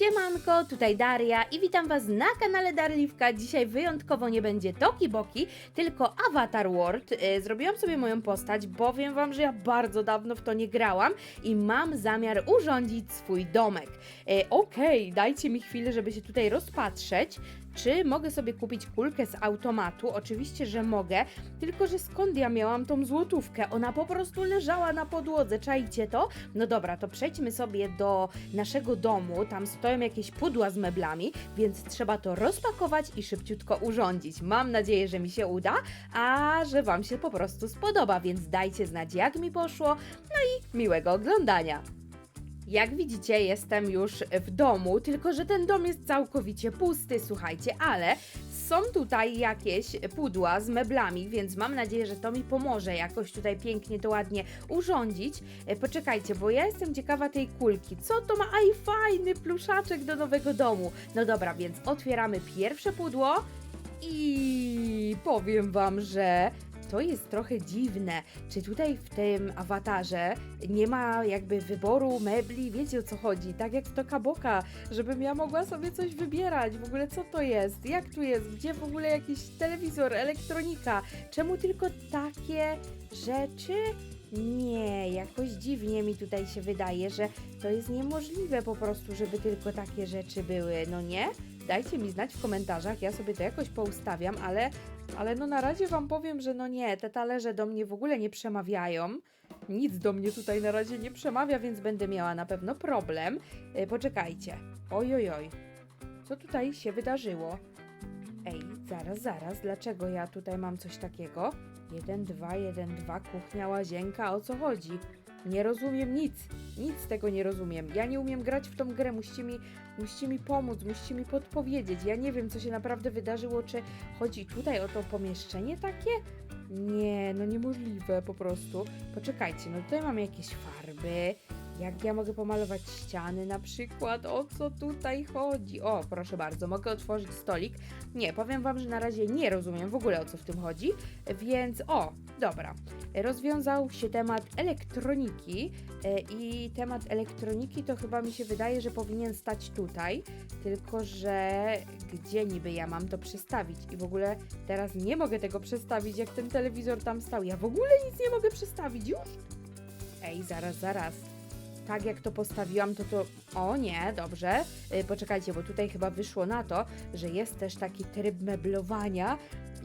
Siemanko, tutaj Daria i witam Was na kanale Darliwka. Dzisiaj wyjątkowo nie będzie Toki Boki, tylko Avatar World. E, Zrobiłam sobie moją postać, powiem Wam, że ja bardzo dawno w to nie grałam i mam zamiar urządzić swój domek. E, Okej, dajcie mi chwilę, żeby się tutaj rozpatrzeć. Czy mogę sobie kupić kulkę z automatu? Oczywiście, że mogę, tylko że skąd ja miałam tą złotówkę? Ona po prostu leżała na podłodze, czajcie to? No dobra, to przejdźmy sobie do naszego domu, tam stoją jakieś pudła z meblami, więc trzeba to rozpakować i szybciutko urządzić. Mam nadzieję, że mi się uda, a że Wam się po prostu spodoba, więc dajcie znać jak mi poszło, no i miłego oglądania. Jak widzicie, jestem już w domu, tylko że ten dom jest całkowicie pusty, słuchajcie, ale są tutaj jakieś pudła z meblami, więc mam nadzieję, że to mi pomoże jakoś tutaj pięknie to ładnie urządzić. E, Poczekajcie, bo ja jestem ciekawa tej kulki. Co to ma? Aj, fajny pluszaczek do nowego domu. No dobra, więc otwieramy pierwsze pudło i powiem wam, że to jest trochę dziwne. Czy tutaj w tym awatarze nie ma jakby wyboru mebli? Wiecie o co chodzi? Tak jak w Toka Boka, żebym ja mogła sobie coś wybierać. W ogóle co to jest? Jak tu jest? Gdzie w ogóle jakiś telewizor, elektronika? Czemu tylko takie rzeczy? Nie, jakoś dziwnie mi tutaj się wydaje, że to jest niemożliwe po prostu, żeby tylko takie rzeczy były, no nie? Dajcie mi znać w komentarzach, ja sobie to jakoś poustawiam, ale, ale no na razie Wam powiem, że no nie, te talerze do mnie w ogóle nie przemawiają. Nic do mnie tutaj na razie nie przemawia, więc będę miała na pewno problem. E, poczekajcie. Oj, oj, oj. Co tutaj się wydarzyło? Ej, zaraz, zaraz, dlaczego ja tutaj mam coś takiego? 1, 2, 1, 2, kuchnia, łazienka, o co chodzi? Nie rozumiem nic, nic z tego nie rozumiem. Ja nie umiem grać w tą grę, musicie mi, musicie mi pomóc, musicie mi podpowiedzieć. Ja nie wiem, co się naprawdę wydarzyło, czy chodzi tutaj o to pomieszczenie takie? Nie, no niemożliwe po prostu. Poczekajcie, no tutaj mamy jakieś farby. Jak ja mogę pomalować ściany na przykład? O co tutaj chodzi? O, proszę bardzo, mogę otworzyć stolik. Nie, powiem Wam, że na razie nie rozumiem w ogóle o co w tym chodzi, więc o, dobra. Rozwiązał się temat elektroniki e, i temat elektroniki to chyba mi się wydaje, że powinien stać tutaj, tylko że gdzie niby ja mam to przestawić i w ogóle teraz nie mogę tego przestawić, jak ten telewizor tam stał. Ja w ogóle nic nie mogę przestawić już. Ej, zaraz, zaraz tak jak to postawiłam, to to. O nie, dobrze. Y, Poczekajcie, bo tutaj chyba wyszło na to, że jest też taki tryb meblowania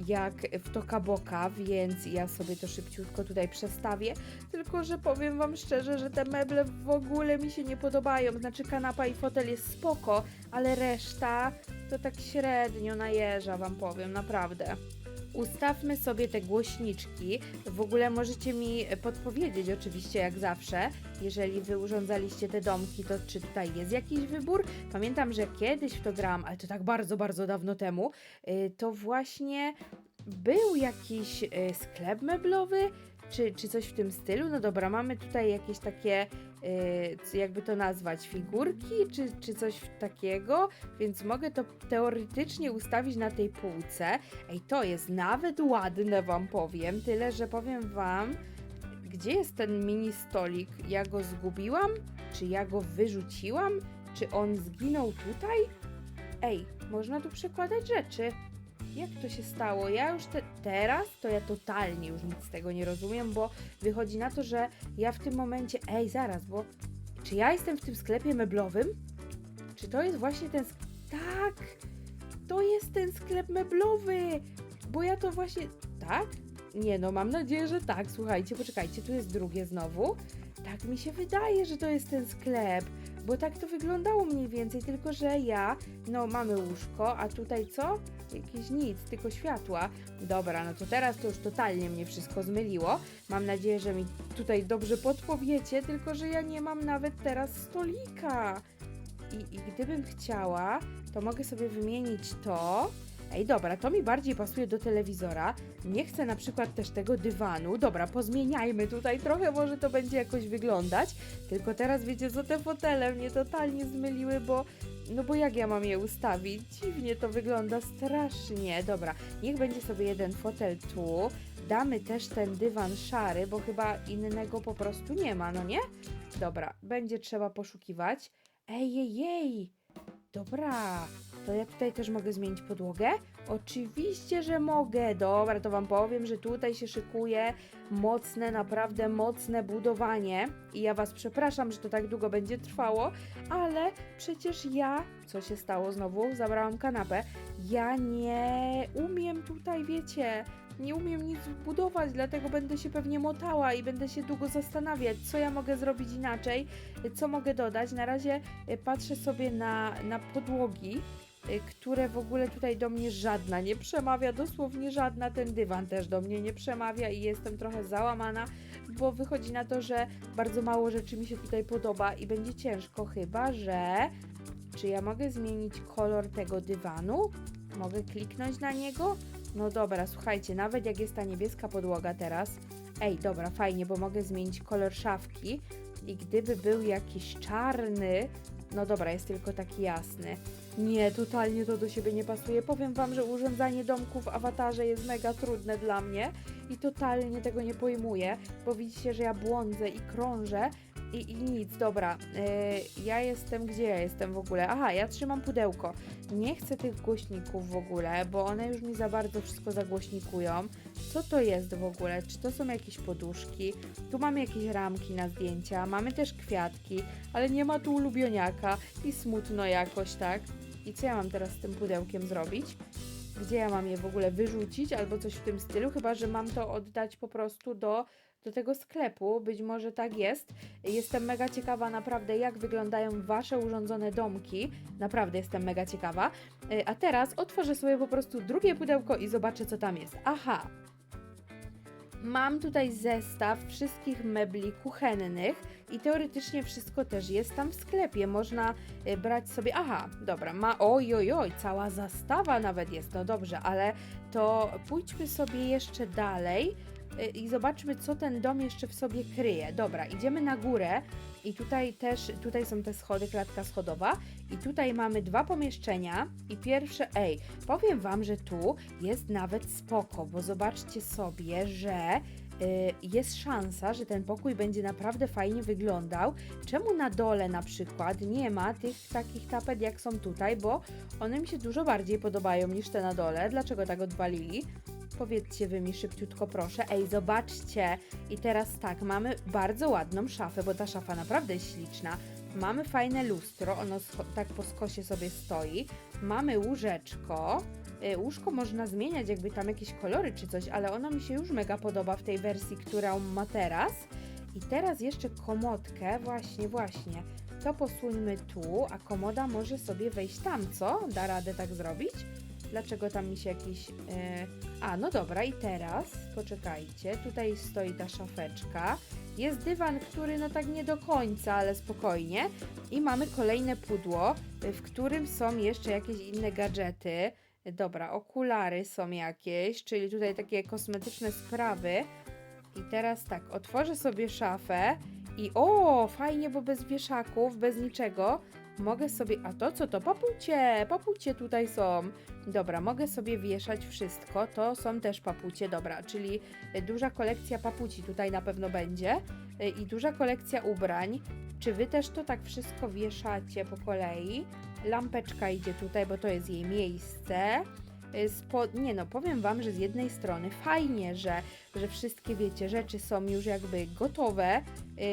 jak w Toka Boka, więc ja sobie to szybciutko tutaj przestawię. Tylko, że powiem Wam szczerze, że te meble w ogóle mi się nie podobają. Znaczy, kanapa i fotel jest spoko, ale reszta to tak średnio najeża, Wam powiem, naprawdę. Ustawmy sobie te głośniczki. W ogóle możecie mi podpowiedzieć, oczywiście, jak zawsze, jeżeli wy urządzaliście te domki, to czy tutaj jest jakiś wybór? Pamiętam, że kiedyś w to grałam, ale to tak bardzo, bardzo dawno temu, y, to właśnie był jakiś y, sklep meblowy, czy, czy coś w tym stylu. No dobra, mamy tutaj jakieś takie, y, co- jakby to nazwać, figurki, czy, czy coś takiego, więc mogę to teoretycznie ustawić na tej półce. Ej, to jest nawet ładne, wam powiem, tyle, że powiem wam, gdzie jest ten mini stolik? Ja go zgubiłam? Czy ja go wyrzuciłam? Czy on zginął tutaj? Ej, można tu przekładać rzeczy. Jak to się stało? Ja już te, teraz to ja totalnie już nic z tego nie rozumiem, bo wychodzi na to, że ja w tym momencie. Ej, zaraz, bo. Czy ja jestem w tym sklepie meblowym? Czy to jest właśnie ten. Tak! To jest ten sklep meblowy! Bo ja to właśnie. Tak? Nie no, mam nadzieję, że tak. Słuchajcie, poczekajcie, tu jest drugie znowu. Tak mi się wydaje, że to jest ten sklep, bo tak to wyglądało mniej więcej, tylko że ja, no mamy łóżko, a tutaj co? Jakieś nic, tylko światła. Dobra, no to teraz to już totalnie mnie wszystko zmyliło. Mam nadzieję, że mi tutaj dobrze podpowiecie, tylko że ja nie mam nawet teraz stolika. I, I gdybym chciała, to mogę sobie wymienić to. Ej, dobra, to mi bardziej pasuje do telewizora. Nie chcę na przykład też tego dywanu. Dobra, pozmieniajmy tutaj trochę, może to będzie jakoś wyglądać. Tylko teraz wiecie co, te fotele mnie totalnie zmyliły, bo... No bo jak ja mam je ustawić? Dziwnie to wygląda strasznie. Dobra, niech będzie sobie jeden fotel tu. Damy też ten dywan szary, bo chyba innego po prostu nie ma, no nie? Dobra, będzie trzeba poszukiwać. Ej, jej, jej! Dobra, to ja tutaj też mogę zmienić podłogę? Oczywiście, że mogę. Dobra, to wam powiem, że tutaj się szykuje mocne, naprawdę mocne budowanie. I ja was przepraszam, że to tak długo będzie trwało, ale przecież ja, co się stało znowu? Zabrałam kanapę. Ja nie umiem tutaj, wiecie, nie umiem nic budować, dlatego będę się pewnie motała i będę się długo zastanawiać, co ja mogę zrobić inaczej, co mogę dodać. Na razie y, patrzę sobie na, na podłogi, które w ogóle tutaj do mnie żadna nie przemawia, dosłownie żadna. Ten dywan też do mnie nie przemawia i jestem trochę załamana, bo wychodzi na to, że bardzo mało rzeczy mi się tutaj podoba i będzie ciężko, chyba że. Czy ja mogę zmienić kolor tego dywanu? Mogę kliknąć na niego? No dobra, słuchajcie, nawet jak jest ta niebieska podłoga teraz. Ej, dobra, fajnie, bo mogę zmienić kolor szafki. I gdyby był jakiś czarny, no dobra, jest tylko taki jasny. Nie, totalnie to do siebie nie pasuje. Powiem Wam, że urządzanie domku w awatarze jest mega trudne dla mnie i totalnie tego nie pojmuję, bo widzicie, że ja błądzę i krążę i, i nic. Dobra, yy, ja jestem, gdzie ja jestem w ogóle? Aha, ja trzymam pudełko. Nie chcę tych głośników w ogóle, bo one już mi za bardzo wszystko zagłośnikują. Co to jest w ogóle? Czy to są jakieś poduszki? Tu mamy jakieś ramki na zdjęcia, mamy też kwiatki, ale nie ma tu ulubioniaka i smutno jakoś, tak? I co ja mam teraz z tym pudełkiem zrobić? Gdzie ja mam je w ogóle wyrzucić albo coś w tym stylu? Chyba, że mam to oddać po prostu do, do tego sklepu. Być może tak jest. Jestem mega ciekawa naprawdę, jak wyglądają Wasze urządzone domki. Naprawdę jestem mega ciekawa. Y, A teraz otworzę sobie po prostu drugie pudełko i zobaczę, co tam jest. Aha, Mam tutaj zestaw wszystkich mebli kuchennych i teoretycznie wszystko też jest tam w sklepie. Można y, brać sobie. Aha, dobra, ma. Oj, oj, oj, cała zastawa nawet jest. No dobrze, ale to pójdźmy sobie jeszcze dalej i zobaczmy, co ten dom jeszcze w sobie kryje. Dobra, idziemy na górę i tutaj też, tutaj są te schody, klatka schodowa i tutaj mamy dwa pomieszczenia i pierwsze, ej, powiem Wam, że tu jest nawet spoko, bo zobaczcie sobie, że y, jest szansa, że ten pokój będzie naprawdę fajnie wyglądał. Czemu na dole na przykład nie ma tych takich tapet jak są tutaj, bo one mi się dużo bardziej podobają niż te na dole. Dlaczego tak odwalili? Powiedzcie wy mi szybciutko proszę. Ej, zobaczcie. I teraz tak, mamy bardzo ładną szafę, bo ta szafa naprawdę jest śliczna. Mamy fajne lustro, ono tak po skosie sobie stoi. Mamy łóżeczko. Y, Łóżko można zmieniać, jakby tam jakieś kolory czy coś, ale ono mi się już mega podoba w tej wersji, którą ma teraz. I teraz jeszcze komodkę, właśnie, właśnie. To posuńmy tu, a komoda może sobie wejść tam, co? Da radę tak zrobić? Dlaczego tam mi się jakiś... Yy... A, no dobra, i teraz, poczekajcie, tutaj stoi ta szafeczka. Jest dywan, który no tak nie do końca, ale spokojnie. I mamy kolejne pudło, y, w którym są jeszcze jakieś inne gadżety. Dobra, okulary są jakieś, czyli tutaj takie kosmetyczne sprawy. I teraz tak, otworzę sobie szafę i o, fajnie, bo bez wieszaków, bez niczego. Mogę sobie, a to co to? Papucie, papucie tutaj są. Dobra, mogę sobie wieszać wszystko, to są też papucie, dobra, czyli y, duża kolekcja papuci tutaj na pewno będzie y, i duża kolekcja ubrań. Czy wy też to tak wszystko wieszacie po kolei? Lampeczka idzie tutaj, bo to jest jej miejsce. Y, Spo... Nie no, powiem wam, że z jednej strony fajnie, że, że wszystkie, wiecie, rzeczy są już jakby gotowe, yy,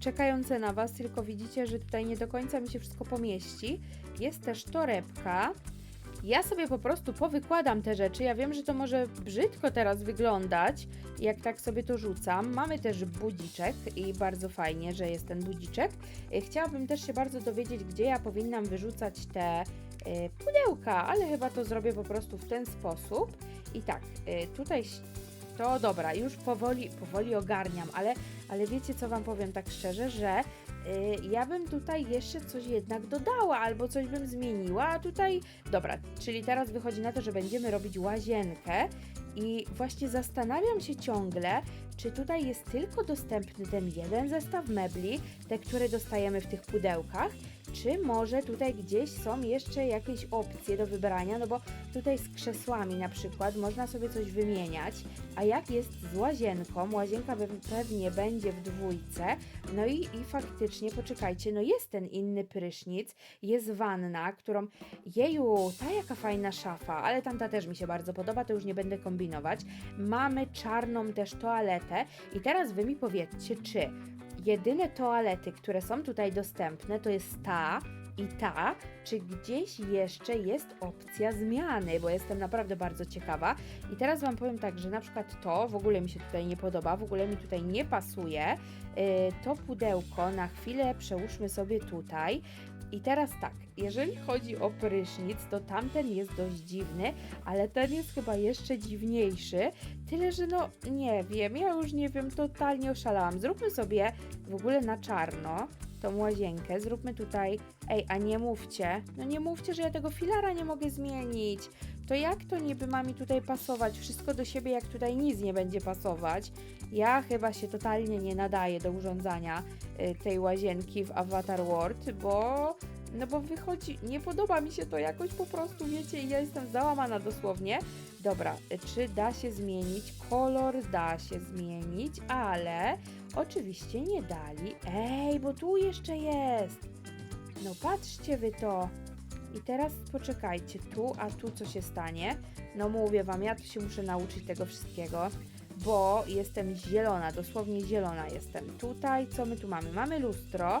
czekające na was, tylko widzicie, że tutaj nie do końca mi się wszystko pomieści. Jest też torebka. Ja sobie po prostu powykładam te rzeczy. Ja wiem, że to może brzydko teraz wyglądać, jak tak sobie to rzucam. Mamy też budziczek i bardzo fajnie, że jest ten budziczek. Y, Chciałabym też się bardzo dowiedzieć, gdzie ja powinnam wyrzucać te pudełka, ale chyba to zrobię po prostu w ten sposób. I tak, y, tutaj to dobra, już powoli, powoli ogarniam, ale, ale wiecie co Wam powiem tak szczerze, że y, ja bym tutaj jeszcze coś jednak dodała, albo coś bym zmieniła, a tutaj, dobra, czyli teraz wychodzi na to, że będziemy robić łazienkę i właśnie zastanawiam się ciągle, czy tutaj jest tylko dostępny ten jeden zestaw mebli, te, które dostajemy w tych pudełkach, czy może tutaj gdzieś są jeszcze jakieś opcje do wybrania, no bo tutaj z krzesłami na przykład można sobie coś wymieniać, a jak jest z łazienką, łazienka pe- pewnie będzie w dwójce, no i, i faktycznie, poczekajcie, no jest ten inny prysznic, jest wanna, którą, jeju, ta jaka fajna szafa, ale tamta też mi się bardzo podoba, to już nie będę kombinować. Mamy czarną też toaletę i teraz wy mi powiedzcie, czy jedyne toalety, które są tutaj dostępne, to jest ta i ta, czy gdzieś jeszcze jest opcja zmiany, bo jestem naprawdę bardzo ciekawa. I teraz Wam powiem tak, że na przykład to w ogóle mi się tutaj nie podoba, w ogóle mi tutaj nie pasuje. Yy, To pudełko na chwilę przełóżmy sobie tutaj. I teraz tak, jeżeli chodzi o prysznic, to tamten jest dość dziwny, ale ten jest chyba jeszcze dziwniejszy. Tyle, że no nie wiem, ja już nie wiem, totalnie oszalałam. Zróbmy sobie w ogóle na czarno tą łazienkę, zróbmy tutaj. Ej, a nie mówcie, no nie mówcie, że ja tego filara nie mogę zmienić. To jak to niby ma mi tutaj pasować? Wszystko do siebie, jak tutaj nic nie będzie pasować. Ja chyba się totalnie nie nadaję do urządzania y, tej łazienki w Avatar World, bo no bo wychodzi, nie podoba mi się to jakoś po prostu, wiecie, ja jestem załamana dosłownie. Dobra, y, czy da się zmienić? Kolor da się zmienić, ale oczywiście nie dali. Ej, bo tu jeszcze jest. No patrzcie wy to. I teraz poczekajcie, tu, a tu co się stanie? No mówię wam, ja tu się muszę nauczyć tego wszystkiego, bo jestem zielona, dosłownie zielona jestem. Tutaj, co my tu mamy? Mamy lustro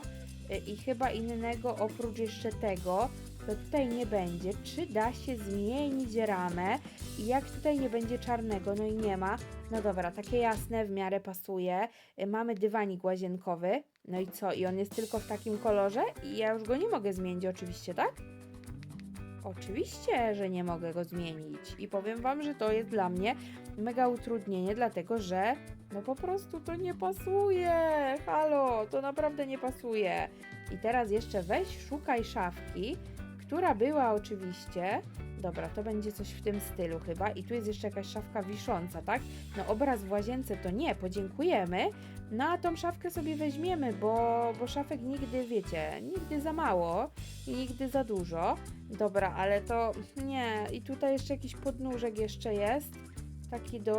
y, i chyba innego oprócz jeszcze tego, to tutaj nie będzie. Czy da się zmienić ramę? I jak tutaj nie będzie czarnego, no i nie ma, no dobra, takie jasne, w miarę pasuje. Y, Mamy dywanik łazienkowy, no i co? I on jest tylko w takim kolorze? I ja już go nie mogę zmienić oczywiście, tak? Oczywiście, że nie mogę go zmienić i powiem Wam, że to jest dla mnie mega utrudnienie, dlatego że no po prostu to nie pasuje. Halo, to naprawdę nie pasuje. I teraz jeszcze weź, szukaj szafki, która była oczywiście. Dobra, to będzie coś w tym stylu chyba. I tu jest jeszcze jakaś szafka wisząca, tak? No obraz w łazience to nie, podziękujemy. No a tą szafkę sobie weźmiemy, bo, bo szafek nigdy, wiecie, nigdy za mało i nigdy za dużo. Dobra, ale to nie. I tutaj jeszcze jakiś podnóżek jeszcze jest. Taki do,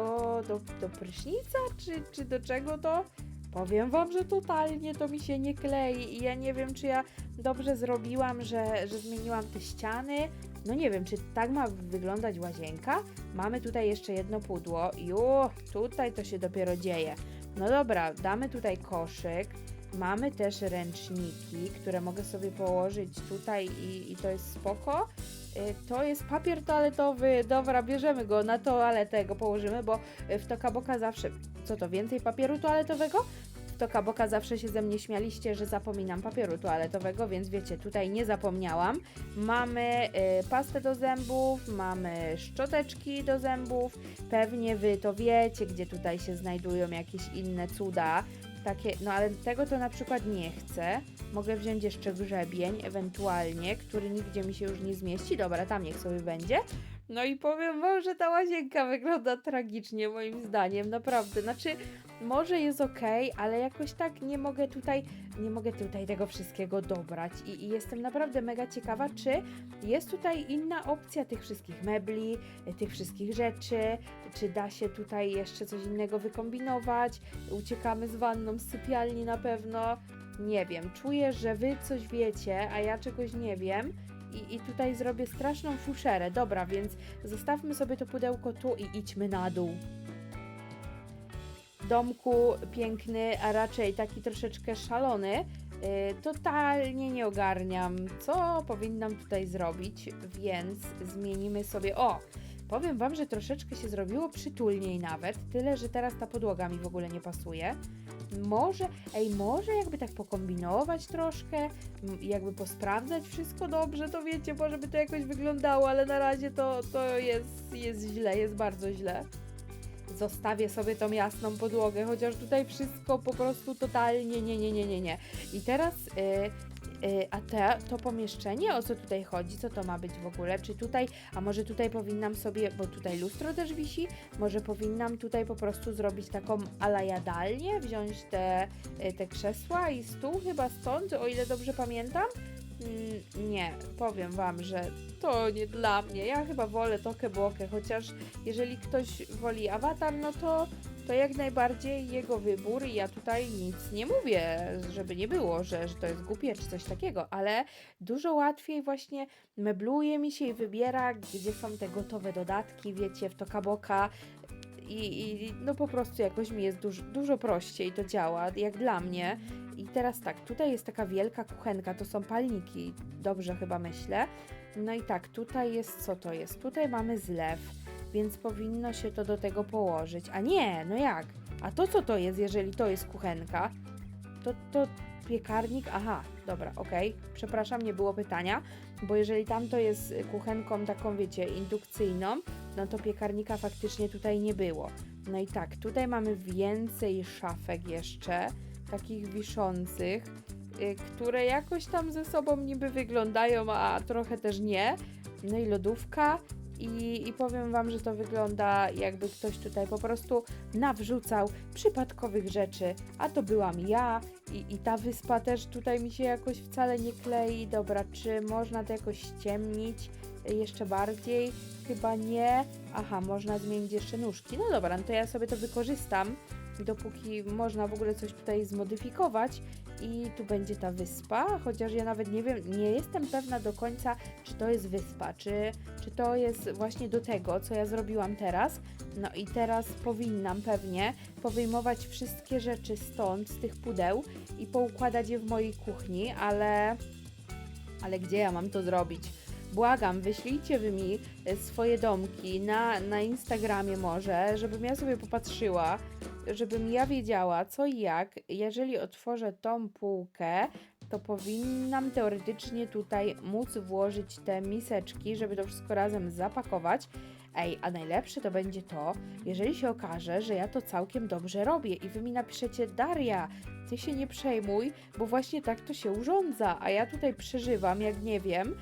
do, do prysznica, czy, czy do czego to? Powiem wam, że totalnie to mi się nie klei i ja nie wiem, czy ja dobrze zrobiłam, że, że zmieniłam te ściany. No nie wiem, czy tak ma wyglądać łazienka? Mamy tutaj jeszcze jedno pudło o, tutaj to się dopiero dzieje. No dobra, damy tutaj koszyk. Mamy też ręczniki, które mogę sobie położyć tutaj i, i to jest spoko. Y, To jest papier toaletowy. Dobra, bierzemy go na toaletę, go położymy, bo y, w Tokaboka zawsze. Co to, więcej papieru toaletowego? W Tokaboka zawsze się ze mnie śmialiście, że zapominam papieru toaletowego, więc wiecie, tutaj nie zapomniałam. Mamy y, pastę do zębów, mamy szczoteczki do zębów. Pewnie wy to wiecie, gdzie tutaj się znajdują jakieś inne cuda. Takie, no ale tego to na przykład nie chcę. Mogę wziąć jeszcze grzebień, ewentualnie, który nigdzie mi się już nie zmieści. Dobra, tam niech sobie będzie. No i powiem wam, że ta łazienka wygląda tragicznie moim zdaniem, naprawdę. Znaczy, może jest ok, ale jakoś tak nie mogę tutaj, nie mogę tutaj tego wszystkiego dobrać. I, I jestem naprawdę mega ciekawa, czy jest tutaj inna opcja tych wszystkich mebli, tych wszystkich rzeczy, czy da się tutaj jeszcze coś innego wykombinować. Uciekamy z wanną z sypialni na pewno. Nie wiem, czuję, że wy coś wiecie, a ja czegoś nie wiem. I, I tutaj zrobię straszną fuszerę. Dobra, więc zostawmy sobie to pudełko tu i idźmy na dół. Domku piękny, a raczej taki troszeczkę szalony. Yy, totalnie nie ogarniam, co powinnam tutaj zrobić, więc zmienimy sobie. O! Powiem Wam, że troszeczkę się zrobiło przytulniej nawet, tyle, że teraz ta podłoga mi w ogóle nie pasuje. Może, ej, może jakby tak pokombinować troszkę, jakby posprawdzać wszystko dobrze, to wiecie, może by to jakoś wyglądało, ale na razie to, to jest, jest źle, jest bardzo źle. Zostawię sobie tą jasną podłogę, chociaż tutaj wszystko po prostu totalnie nie, nie, nie, nie, nie. I teraz, y, y, a te, to pomieszczenie, o co tutaj chodzi, co to ma być w ogóle? Czy tutaj, a może tutaj powinnam sobie, bo tutaj lustro też wisi, może powinnam tutaj po prostu zrobić taką ala jadalnię, wziąć te, y, te krzesła i stół chyba stąd, o ile dobrze pamiętam. Mm, Nie, powiem wam, że to nie dla mnie. Ja chyba wolę Tokę Bokę, chociaż jeżeli ktoś woli awatar, no to, to jak najbardziej jego wybór i ja tutaj nic nie mówię, żeby nie było, że, że to jest głupie czy coś takiego, ale dużo łatwiej właśnie mebluje mi się i wybiera, gdzie są te gotowe dodatki, wiecie, w Toka Boka i, i no po prostu jakoś mi jest dużo prościej to działa, jak dla mnie. I teraz tak, tutaj jest taka wielka kuchenka, to są palniki, dobrze chyba myślę. No i tak, tutaj jest, co to jest? Tutaj mamy zlew, więc powinno się to do tego położyć. A nie, no jak? A to co to jest, jeżeli to jest kuchenka? To, to piekarnik? Aha, dobra, okej. Przepraszam, nie było pytania, bo jeżeli tamto jest kuchenką taką, wiecie, indukcyjną, no to piekarnika faktycznie tutaj nie było. No i tak, tutaj mamy więcej szafek jeszcze, takich wiszących, y, które jakoś tam ze sobą niby wyglądają, a trochę też nie. No i lodówka. I, I powiem Wam, że to wygląda jakby ktoś tutaj po prostu nawrzucał przypadkowych rzeczy, a to byłam ja i, i ta wyspa też tutaj mi się jakoś wcale nie klei. Dobra, czy można to jakoś ściemnić jeszcze bardziej? Chyba nie. Aha, można zmienić jeszcze nóżki. No dobra, no to ja sobie to wykorzystam, dopóki można w ogóle coś tutaj zmodyfikować. I tu będzie ta wyspa, chociaż ja nawet nie wiem, nie jestem pewna do końca, czy to jest wyspa, czy, czy to jest właśnie do tego, co ja zrobiłam teraz. No i teraz powinnam pewnie powyjmować wszystkie rzeczy stąd, z tych pudeł i poukładać je w mojej kuchni, ale. Ale gdzie ja mam to zrobić? Błagam, wyślijcie wy mi e, swoje domki na, na Instagramie może, żebym ja sobie popatrzyła, żebym ja wiedziała co i jak. Jeżeli otworzę tą półkę, to powinnam teoretycznie tutaj móc włożyć te miseczki, żeby to wszystko razem zapakować. Ej, a najlepsze to będzie to, jeżeli się okaże, że ja to całkiem dobrze robię i wy mi napiszecie, Daria, ty się nie przejmuj, bo właśnie tak to się urządza, a ja tutaj przeżywam, jak nie wiem,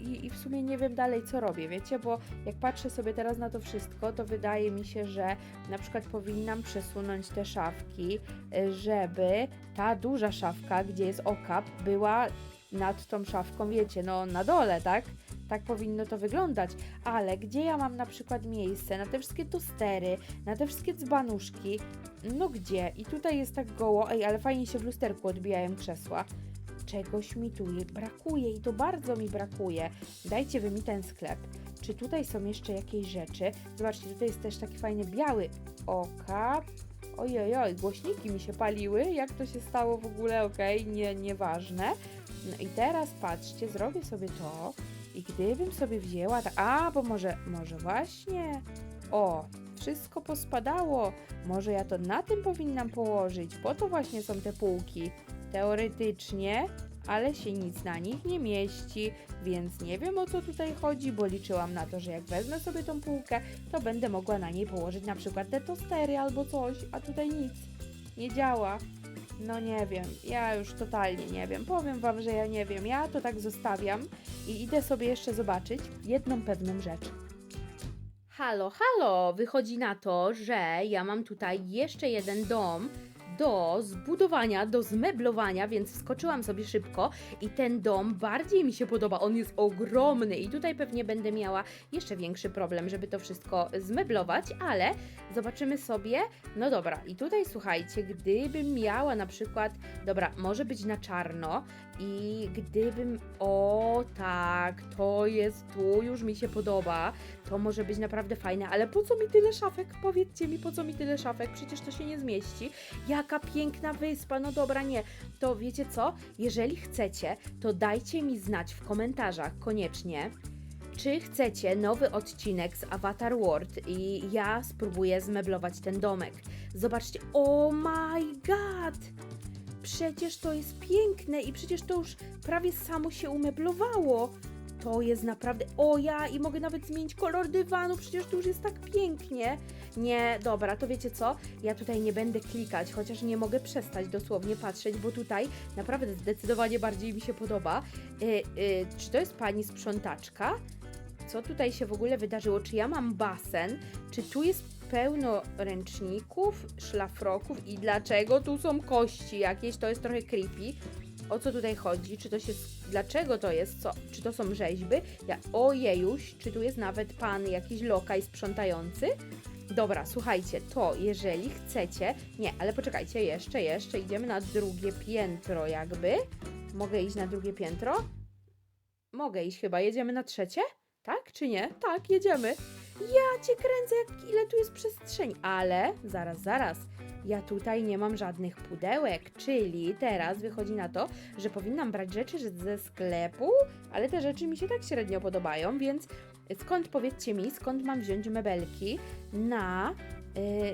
i, i w sumie nie wiem dalej, co robię, wiecie, bo jak patrzę sobie teraz na to wszystko, to wydaje mi się, że na przykład powinnam przesunąć te szafki, y, żeby ta duża szafka, gdzie jest okap, była nad tą szafką, wiecie, no na dole, tak? Tak powinno to wyglądać, ale gdzie ja mam na przykład miejsce na te wszystkie tostery, na te wszystkie dzbanuszki, no gdzie? I tutaj jest tak goło, ej, ale fajnie się w lusterku odbijają krzesła czegoś mi tu je- brakuje i to bardzo mi brakuje. Dajcie wy mi ten sklep. Czy tutaj są jeszcze jakieś rzeczy? Zobaczcie, tutaj jest też taki fajny biały okap. Ojojoj, głośniki mi się paliły. Jak to się stało w ogóle? Okej, nie, nieważne. No i teraz patrzcie, zrobię sobie to i gdybym sobie wzięła... Ta... A, bo może, może właśnie... O, wszystko pospadało. Może ja to na tym powinnam położyć, bo to właśnie są te półki. Teoretycznie, ale się nic na nich nie mieści, więc nie wiem o co tutaj chodzi, bo liczyłam na to, że jak wezmę sobie tą półkę, to będę mogła na niej położyć na przykład te tostery albo coś, a tutaj nic. Nie działa. No nie wiem, ja już totalnie nie wiem. Powiem wam, że ja nie wiem. Ja to tak zostawiam i idę sobie jeszcze zobaczyć jedną pewną rzecz. Halo, halo! Wychodzi na to, że ja mam tutaj jeszcze jeden dom do zbudowania, do zmeblowania, więc wskoczyłam sobie szybko i ten dom bardziej mi się podoba. On jest ogromny i tutaj pewnie będę miała jeszcze większy problem, żeby to wszystko zmeblować, ale zobaczymy sobie. No dobra, i tutaj słuchajcie, gdybym miała na przykład, dobra, może być na czarno i gdybym, o tak, to jest, tu już mi się podoba, to może być naprawdę fajne, ale po co mi tyle szafek? Powiedzcie mi, po co mi tyle szafek? Przecież to się nie zmieści. Piękna wyspa, no dobra, nie. To wiecie co? Jeżeli chcecie, to dajcie mi znać w komentarzach koniecznie, czy chcecie nowy odcinek z Avatar World i ja spróbuję zmeblować ten domek. Zobaczcie, oh my god! Przecież to jest piękne i przecież to już prawie samo się umeblowało. To jest naprawdę. O ja i mogę nawet zmienić kolor dywanu, przecież to już jest tak pięknie. Nie, dobra, to wiecie co? Ja tutaj nie będę klikać, chociaż nie mogę przestać dosłownie patrzeć, bo tutaj naprawdę zdecydowanie bardziej mi się podoba. Y, y, czy to jest pani sprzątaczka? Co tutaj się w ogóle wydarzyło? Czy ja mam basen? Czy tu jest pełno ręczników, szlafroków i dlaczego tu są kości jakieś? To jest trochę creepy. O co tutaj chodzi, czy to się, dlaczego to jest, co, czy to są rzeźby. Ja, ojejuś, czy tu jest nawet pan jakiś lokaj sprzątający? Dobra, słuchajcie, to jeżeli chcecie, nie, ale poczekajcie, jeszcze, jeszcze, idziemy na drugie piętro jakby. Mogę iść na drugie piętro? Mogę iść chyba, jedziemy na trzecie? Tak czy nie? Tak, jedziemy. Ja cię kręcę, jak ile tu jest przestrzeni. Ale, zaraz, zaraz, ja tutaj nie mam żadnych pudełek, czyli teraz wychodzi na to, że powinnam brać rzeczy ze sklepu, ale te rzeczy mi się tak średnio podobają, więc skąd, powiedzcie mi, skąd mam wziąć mebelki na...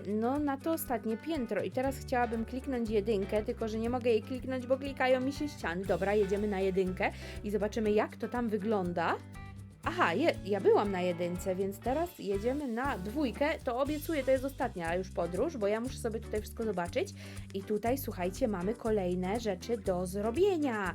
yy, No, na to ostatnie piętro. I teraz chciałabym kliknąć jedynkę, tylko że nie mogę jej kliknąć, bo klikają mi się ściany. Dobra, jedziemy na jedynkę i zobaczymy, jak to tam wygląda. Aha, je, ja byłam na jedynce, więc teraz jedziemy na dwójkę. To obiecuję, to jest ostatnia już podróż, bo ja muszę sobie tutaj wszystko zobaczyć. I tutaj, słuchajcie, mamy kolejne rzeczy do zrobienia.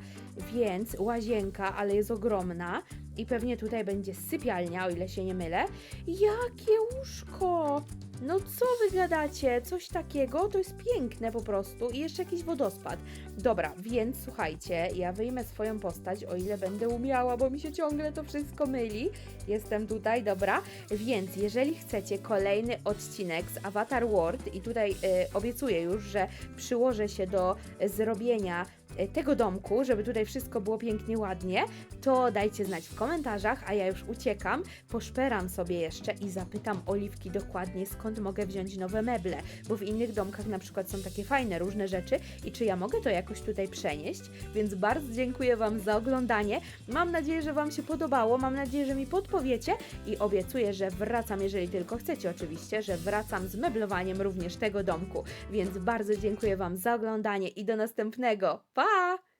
Więc łazienka, ale jest ogromna. I pewnie tutaj będzie sypialnia, o ile się nie mylę. Jakie łóżko! No co wy gadacie? Coś takiego? To jest piękne po prostu. I jeszcze jakiś wodospad. Dobra, więc słuchajcie, ja wyjmę swoją postać, o ile będę umiała, bo mi się ciągle to wszystko myli. Jestem tutaj, dobra. Więc jeżeli chcecie kolejny odcinek z Avatar World i tutaj e, obiecuję już, że przyłożę się do zrobienia tego domku, żeby tutaj wszystko było pięknie, ładnie, to dajcie znać w komentarzach, a ja już uciekam, poszperam sobie jeszcze i zapytam Oliwki dokładnie, skąd mogę wziąć nowe meble, bo w innych domkach na przykład są takie fajne, różne rzeczy i czy ja mogę to jakoś tutaj przenieść, więc bardzo dziękuję Wam za oglądanie. Mam nadzieję, że Wam się podobało, mam nadzieję, że mi podpowiecie i obiecuję, że wracam, jeżeli tylko chcecie oczywiście, że wracam z meblowaniem również tego domku, więc bardzo dziękuję Wam za oglądanie i do następnego. Pa! 拜。